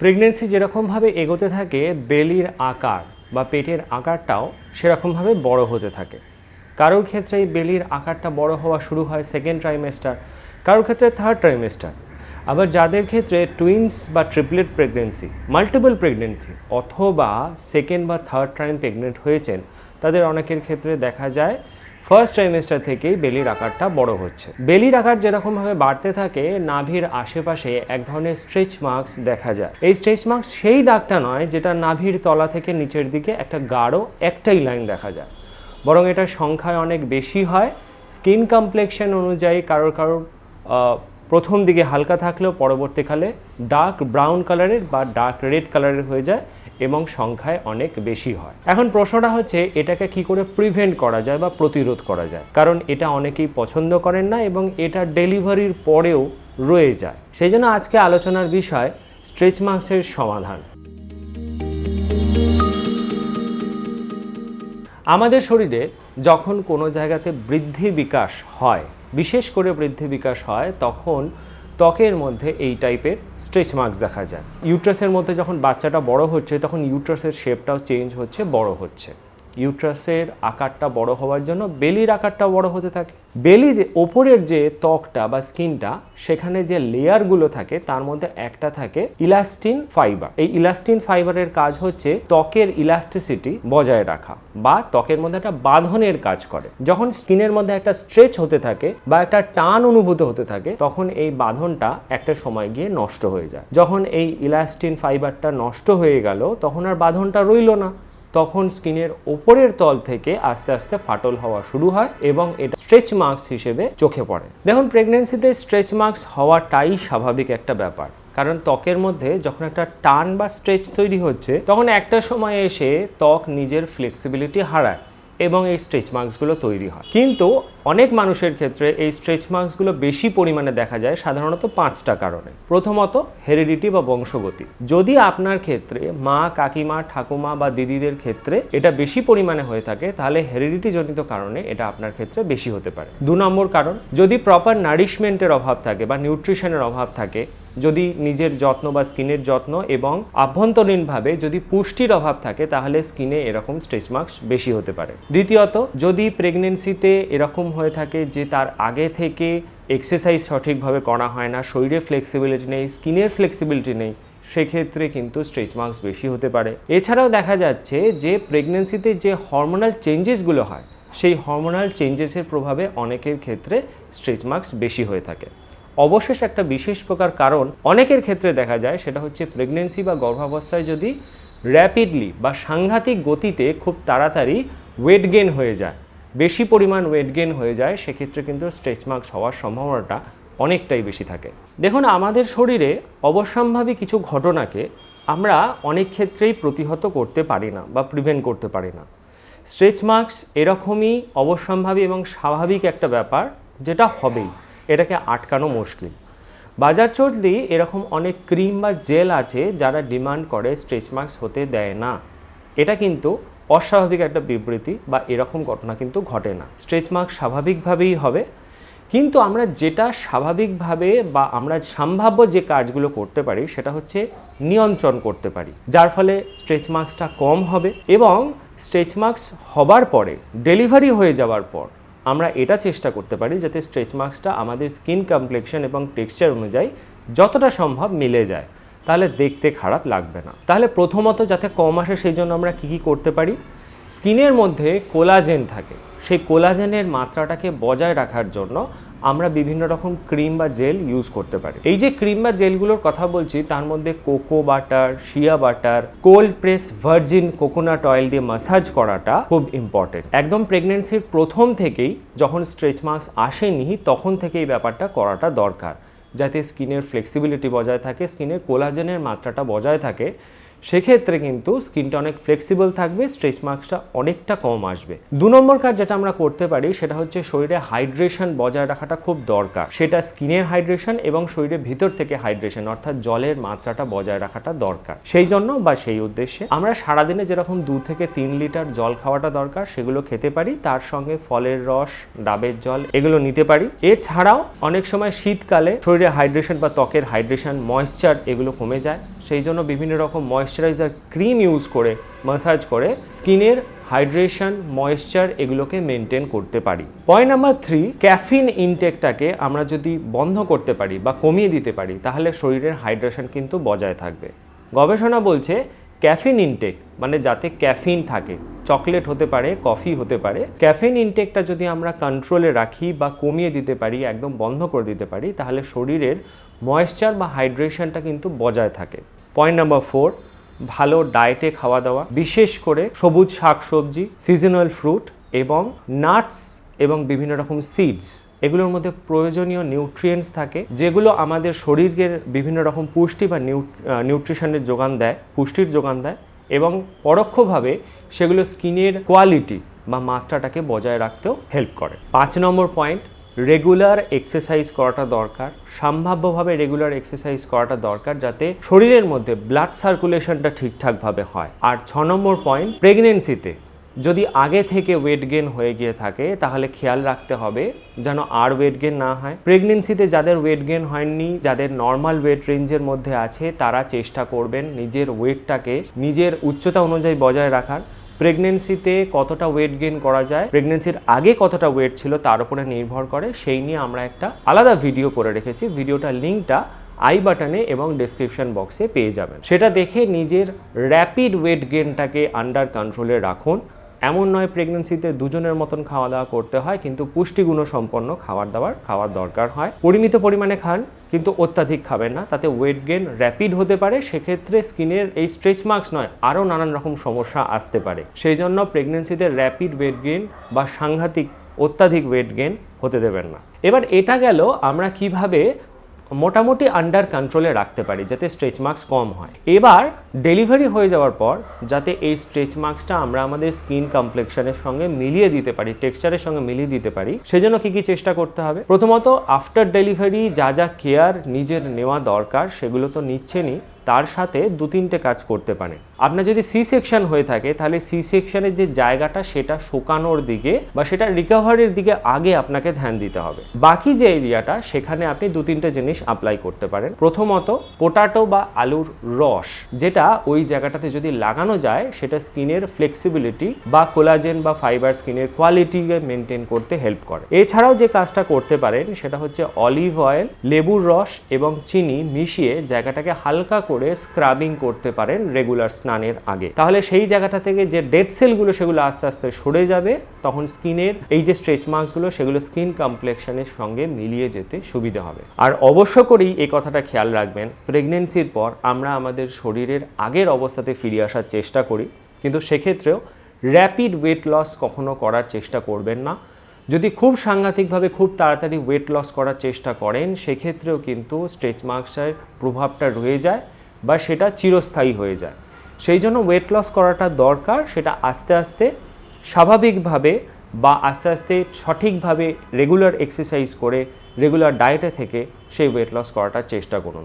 Pregnancy যেরকমভাবে এগোতে থাকে, বেলির আকার বা পেটের আকারটাও সেরকমভাবে বড় হতে থাকে। কারোর ক্ষেত্রে এই বেলির আকারটা বড় হওয়া শুরু হয় সেকেন্ড ট্রাইমেস্টার কারোর ক্ষেত্রে থার্ড ট্রাইমেস্টার আবার যাদের ক্ষেত্রে টুইন্স বা ট্রিপলেট প্রেগনেন্সি মাল্টিপল প্রেগনেন্সি অথবা সেকেন্ড বা থার্ড টাইম প্রেগনেন্ট হয়েছেন, তাদের অনেকের ক্ষেত্রে দেখা যায় ফার্স্ট ট্রাইমেস্টার থেকেই বেলির আকারটা বড় হচ্ছে। বেলির আকার যেরকমভাবে বাড়তে থাকে, নাভির আশেপাশে এক ধরনের স্ট্রেচ মার্কস দেখা যায়। এই স্ট্রেচ মার্কস সেই দাগটা নয় যেটা নাভির তলা থেকে নিচের দিকে একটা গাঢ় একটাই লাইন দেখা যায়। বরং এটার সংখ্যায় অনেক বেশি হয়। স্কিন কমপ্লেকশন অনুযায়ী কারোর কারোর প্রথম দিকে হালকা থাকলেও পরবর্তীকালে ডার্ক ব্রাউন কালারের বা ডার্ক রেড কালারের হয়ে যায়। এবং সংখ্যায় অনেক বেশি হয়। এখন প্রশ্নটা হচ্ছে, এটাকে কি করে প্রিভেন্ট করা যায় বা প্রতিরোধ করা যায়? কারণ এটা অনেকেই পছন্দ করেন না এবং এটা ডেলিভারির পরেও রয়ে যায়। সেই জন্য আজকে আলোচনার বিষয় স্ট্রেচ মার্কসের সমাধান। আমাদের শরীরে যখন কোনো জায়গাতে বৃদ্ধি বিকাশ হয়, বিশেষ করে বৃদ্ধি বিকাশ হয়, তখন ত্বকের মধ্যে এই টাইপের স্ট্রেচ মার্কস দেখা যায়। ইউট্রাসের মধ্যে যখন বাচ্চাটা বড় হচ্ছে, তখন ইউট্রাসের শেপটাও চেঞ্জ হচ্ছে, বড় হচ্ছে। ইউট্রাসের আকারটা বড় হওয়ার জন্য বেলির আকারটা বড় হতে থাকে। বেলির ওপরের যে ত্বকটা বা স্কিনটা, সেখানে যে লেয়ারগুলো থাকে, তার মধ্যে একটা থাকে ইলাস্টিন ফাইবার। এই ইলাস্টিন ফাইবারের কাজ হচ্ছে ত্বকের ইলাস্টিসিটি বজায় রাখা বা ত্বকের মধ্যে একটা বাঁধনের কাজ করে। যখন স্কিনের মধ্যে একটা স্ট্রেচ হতে থাকে বা একটা টান অনুভূত হতে থাকে, তখন এই বাঁধনটা একটা সময় গিয়ে নষ্ট হয়ে যায়। যখন এই ইলাস্টিন ফাইবারটা নষ্ট হয়ে গেল, তখন আর বাঁধনটা রইল না। তখন স্কিনের ওপরের তল থেকে আস্তে আস্তে ফাটল হওয়া শুরু হয় এবং এটা স্ট্রেচ মার্কস হিসেবে চোখে পড়ে। দেখুন প্রেগনেন্সিতে স্ট্রেচ মার্কস হওয়াটাই স্বাভাবিক একটা ব্যাপার। কারণ ত্বকের মধ্যে যখন একটা টান বা স্ট্রেচ তৈরি হচ্ছে, তখন একটা সময় এসে ত্বক নিজের ফ্লেক্সিবিলিটি হারায়। এবং এই স্ট্রেচ মার্কসগুলো তৈরি হয়। কিন্তু অনেক মানুষের ক্ষেত্রে এই স্ট্রেচ মার্কসগুলো বেশি পরিমাণে দেখা যায় সাধারণত পাঁচটা কারণে। প্রথমত হেরিডিটি বা বংশগতি। যদি আপনার ক্ষেত্রে মা, কাকিমা, ঠাকুমা বা দিদিদের ক্ষেত্রে এটা বেশি পরিমাণে হয়ে থাকে, তাহলে হেরিডিটি জনিত কারণে এটা আপনার ক্ষেত্রে বেশি হতে পারে। দু নম্বর কারণ, যদি প্রপার নারিশমেন্টের অভাব থাকে বা নিউট্রিশনের অভাব থাকে যদি নিজের যত্ন বা স্কিনের যত্ন এবং আভ্যন্তরীণভাবে যদি পুষ্টির অভাব থাকে, তাহলে স্কিনে এরকম স্ট্রেচ মার্কস বেশি হতে পারে। দ্বিতীয়ত, যদি প্রেগনেন্সিতে এরকম হয়ে থাকে যে তার আগে থেকে এক্সারসাইজ সঠিকভাবে করা হয় না, শরীরে ফ্লেক্সিবিলিটি নেই, স্কিনের ফ্লেক্সিবিলিটি নেই, সেক্ষেত্রে কিন্তু স্ট্রেচ মার্কস বেশি হতে পারে। এছাড়াও দেখা যাচ্ছে যে প্রেগনেন্সিতে যে হরমোনাল চেঞ্জেসগুলো হয়, সেই হরমোনাল চেঞ্জেসের প্রভাবে অনেকের ক্ষেত্রে স্ট্রেচ মার্কস বেশি হয়ে থাকে। অবশেষ একটা বিশেষ প্রকার কারণ অনেকের ক্ষেত্রে দেখা যায়, সেটা হচ্ছে প্রেগনেন্সি বা গর্ভাবস্থায় যদি র্যাপিডলি বা সাংঘাতিক গতিতে খুব তাড়াতাড়ি ওয়েট গেন হয়ে যায়, বেশি পরিমাণ ওয়েট গেন হয়ে যায়, সেক্ষেত্রে কিন্তু স্ট্রেচ মার্কস হওয়ার সম্ভাবনাটা অনেকটাই বেশি থাকে। দেখুন, আমাদের শরীরে অবশ্যম্ভাবী কিছু ঘটনাকে আমরা অনেক ক্ষেত্রেই প্রতিহত করতে পারি না বা প্রিভেন্ট করতে পারি না। স্ট্রেচ মার্কস এরকমই অবশ্যম্ভাবী এবং স্বাভাবিক একটা ব্যাপার, যেটা হবেই। এটাকে আটকানো মুশকিল। বাজার চলতেই এরকম অনেক ক্রিম বা জেল আছে যারা ডিমান্ড করে স্ট্রেচ মার্কস হতে দেয় না। এটা কিন্তু অস্বাভাবিক একটা বিবৃতি বা এরকম ঘটনা কিন্তু ঘটে না। স্ট্রেচ মার্কস স্বাভাবিকভাবেই হবে। কিন্তু আমরা যেটা স্বাভাবিকভাবে বা আমরা সম্ভাব্য যে কাজগুলো করতে পারি সেটা হচ্ছে নিয়ন্ত্রণ করতে পারি। যার ফলে স্ট্রেচ মার্কসটা কম হবে এবং স্ট্রেচ মার্কস হবার পরে, ডেলিভারি হয়ে যাওয়ার পর আমরা এটা চেষ্টা করতে পারি যাতে স্ট্রেচ মার্কসটা আমাদের স্কিন কমপ্লেকশন এবং টেক্সচার অনুযায়ী যতটা সম্ভব মিলে যায়। তাহলে দেখতে খারাপ লাগবে না। তাহলে প্রথমত যাতে কম আসে সেই জন্য আমরা কী কী করতে পারি? স্কিনের মধ্যে কোলাজেন থাকে। সেই কোলাজেনের মাত্রাটাকে বজায় রাখার জন্য আমরা বিভিন্ন রকম ক্রিম বা জেল ইউজ করতে পারি। এই যে ক্রিম বা জেলগুলোর কথা বলছি, তার মধ্যে cocoa butter, shea butter, cold press virgin coconut oil দিয়ে মাসাজ করাটা খুব ইম্পর্টেন্ট একদম প্রেগনেন্সির প্রথম থেকেই যখন স্ট্রেচ মার্কস আসেনি, তখন থেকে এই ব্যাপারটা করাটা দরকার। যাতে স্কিনের ফ্লেক্সিবিলিটি বজায় থাকে, স্কিনের কোলাজেনের মাত্রাটা বজায় থাকে সেক্ষেত্রে কিন্তু স্কিনটা অনেক ফ্লেক্সিবল থাকবে স্ট্রেচ মার্কসটা অনেকটা কম আসবে। দু নম্বর কাজ যেটা আমরা করতে পারি, সেটা হচ্ছে শরীরে হাইড্রেশন বজায় রাখাটা খুব দরকার। সেটা স্কিনের হাইড্রেশন এবং শরীরের ভিতর থেকে হাইড্রেশন অর্থাৎ জলের মাত্রাটা বজায় রাখাটা দরকার। সেই জন্য বা সেই উদ্দেশ্যে আমরা সারাদিনে যেরকম দু থেকে তিন লিটার জল খাওয়াটা দরকার, সেগুলো খেতে পারি। তার সঙ্গে ফলের রস, ডাবের জল এগুলো নিতে পারি। এছাড়াও অনেক সময় শীতকালে শরীরে হাইড্রেশন বা ত্বকের হাইড্রেশন ময়েশ্চার এগুলো কমে যায়। সেই জন্য বিভিন্ন রকম ময়েশ্চারাইজার ক্রিম ইউজ করে মাসাজ করে স্কিনের হাইড্রেশন ময়েশ্চার এগুলোকে মেনটেন করতে পারি। পয়েন্ট নাম্বার থ্রি ক্যাফিন ইনটেকটাকে আমরা যদি বন্ধ করতে পারি বা কমিয়ে দিতে পারি, তাহলে শরীরের হাইড্রেশন কিন্তু বজায় থাকবে। গবেষণা বলছে ক্যাফিন ইনটেক মানে যাতে ক্যাফিন থাকে চকলেট হতে পারে কফি হতে পারে ক্যাফিন ইনটেকটা যদি আমরা কন্ট্রোলে রাখি বা কমিয়ে দিতে পারি, একদম বন্ধ করে দিতে পারি, তাহলে শরীরের ময়েশ্চার বা হাইড্রেশনটা কিন্তু বজায় থাকে। পয়েন্ট নাম্বার ফোর ভালো ডায়েটে খাওয়া দাওয়া বিশেষ করে সবুজ শাকসবজি সিজনাল ফ্রুট এবং নাটস এবং বিভিন্ন রকম সিডস এগুলোর মধ্যে প্রয়োজনীয় নিউট্রিয়েন্টস থাকে, যেগুলো আমাদের শরীরের বিভিন্ন রকম পুষ্টি বা নিউট্রিশনের যোগান দেয়, পুষ্টির যোগান দেয় এবং পরোক্ষভাবে সেগুলো স্কিনের কোয়ালিটি বা মাত্রাটাকে বজায় রাখতেও হেল্প করে। পাঁচ নম্বর পয়েন্ট রেগুলার এক্সারসাইজ করাটা দরকার, সম্ভাব্যভাবে রেগুলার এক্সারসাইজ করাটা দরকার যাতে শরীরের মধ্যে ব্লাড সার্কুলেশনটা ঠিকঠাকভাবে হয়। আর ছ নম্বর পয়েন্ট প্রেগনেন্সিতে যদি আগে থেকে ওয়েট গেন হয়ে গিয়ে থাকে, তাহলে খেয়াল রাখতে হবে যেন আর ওয়েট গেন না হয়। প্রেগনেন্সিতে যাদের ওয়েট গেন হয়নি, যাদের নর্মাল ওয়েট রেঞ্জের মধ্যে আছে, তারা চেষ্টা করবেন নিজের ওয়েটটাকে নিজের উচ্চতা অনুযায়ী বজায় রাখার। প্রেগনেন্সিতে কতটা ওয়েট গেইন করা যায় প্রেগনেন্সির আগে কতটা ওয়েট ছিল তার উপরে নির্ভর করে, সেই নিয়ে আমরা একটা আলাদা ভিডিও করে রেখেছি। ভিডিওটার লিঙ্কটা আই বাটনে এবং ডিসক্রিপশন বক্সে পেয়ে যাবেন। সেটা দেখে নিজের র্যাপিড ওয়েট গেনটাকে আন্ডার কন্ট্রোলে রাখুন। এমন নয় প্রেগনেন্সিতে দুজনের মতন খাওয়া দাওয়া করতে হয়, কিন্তু পুষ্টিগুণ সম্পন্ন খাবার দাবার খাওয়ার দরকার হয়। পরিমিত পরিমাণে খান, কিন্তু অত্যাধিক খাবেন না। তাতে ওয়েট গেন র্যাপিড হতে পারে, সেক্ষেত্রে স্কিনের এই স্ট্রেচ মার্কস নয়, আরও নানান রকম সমস্যা আসতে পারে। সেই জন্য প্রেগনেন্সিতে র্যাপিড ওয়েট গেন বা সাংঘাতিক অত্যাধিক ওয়েট গেন হতে দেবেন না। এবার এটা গেল, আমরা কীভাবে মোটামুটি আন্ডার কন্ট্রোলে রাখতে পারি যাতে স্ট্রেচ মার্কস কম হয়। এবার ডেলিভারি হয়ে যাওয়ার পর যাতে এই স্ট্রেচ মার্কসটা আমরা আমাদের স্কিন কমপ্লেকশনের সঙ্গে মিলিয়ে দিতে পারি টেক্সচারের সঙ্গে মিলিয়ে দিতে পারি, সেজন্য কী কী চেষ্টা করতে হবে? প্রথমত আফটার ডেলিভারি যা যা কেয়ার নিজের নেওয়া দরকার সেগুলো তো নিচ্ছেনই, তার সাথে দু তিনটে কাজ করতে পারেন। আপনার যদি সি সেকশন হয়ে থাকে, তাহলে সি সেকশনের যে জায়গাটা, সেটা শুকানোর দিকে বা সেটা রিকভারির দিকে আগে আপনাকে ধ্যান দিতে হবে। বাকি যে এরিয়াটা সেখানে আপনি দু তিনটে জিনিস অ্যাপ্লাই করতে পারেন। প্রথমত পোটাটো বা আলুর রস, যেটা ওই জায়গাটাতে যদি লাগানো যায়, সেটা স্কিনের ফ্লেক্সিবিলিটি বা কোলাজেন বা ফাইবার স্কিনের কোয়ালিটিকে মেনটেন করতে হেল্প করে। এছাড়াও যে কাজটা করতে পারেন, সেটা হচ্ছে অলিভ অয়েল লেবুর রস এবং চিনি মিশিয়ে জায়গাটাকে হালকা করে স্ক্রাবিং করতে পারেন রেগুলার স্নানের আগে। তাহলে সেই জায়গাটা থেকে যে ডেড সেলগুলো সেগুলো আস্তে আস্তে সরে যাবে, তখন স্কিনের এই যে স্ট্রেচ মার্কসগুলো সেগুলো স্কিন কমপ্লেকশনের সঙ্গে মিলিয়ে যেতে সুবিধা হবে। আর অবশ্য করেই এই কথাটা খেয়াল রাখবেন প্রেগনেন্সির পর আমরা আমাদের শরীরের আগের অবস্থাতে ফিরে আসার চেষ্টা করি, কিন্তু সেক্ষেত্রেও র্যাপিড ওয়েট লস কখনো করার চেষ্টা করবেন না। যদি খুব সাংঘাতিকভাবে খুব তাড়াতাড়ি ওয়েট লস করার চেষ্টা করেন, সেক্ষেত্রেও কিন্তু স্ট্রেচ মার্কসের প্রভাবটা রয়ে যায় বা সেটা চিরস্থায়ী হয়ে যায়। সেই জন্য ওয়েট লস করাটা দরকার, সেটা আস্তে আস্তে স্বাভাবিকভাবে বা আস্তে আস্তে সঠিকভাবে রেগুলার এক্সারসাইজ করে রেগুলার ডায়েটে থেকে সেই ওয়েট লস করাটার চেষ্টা করুন।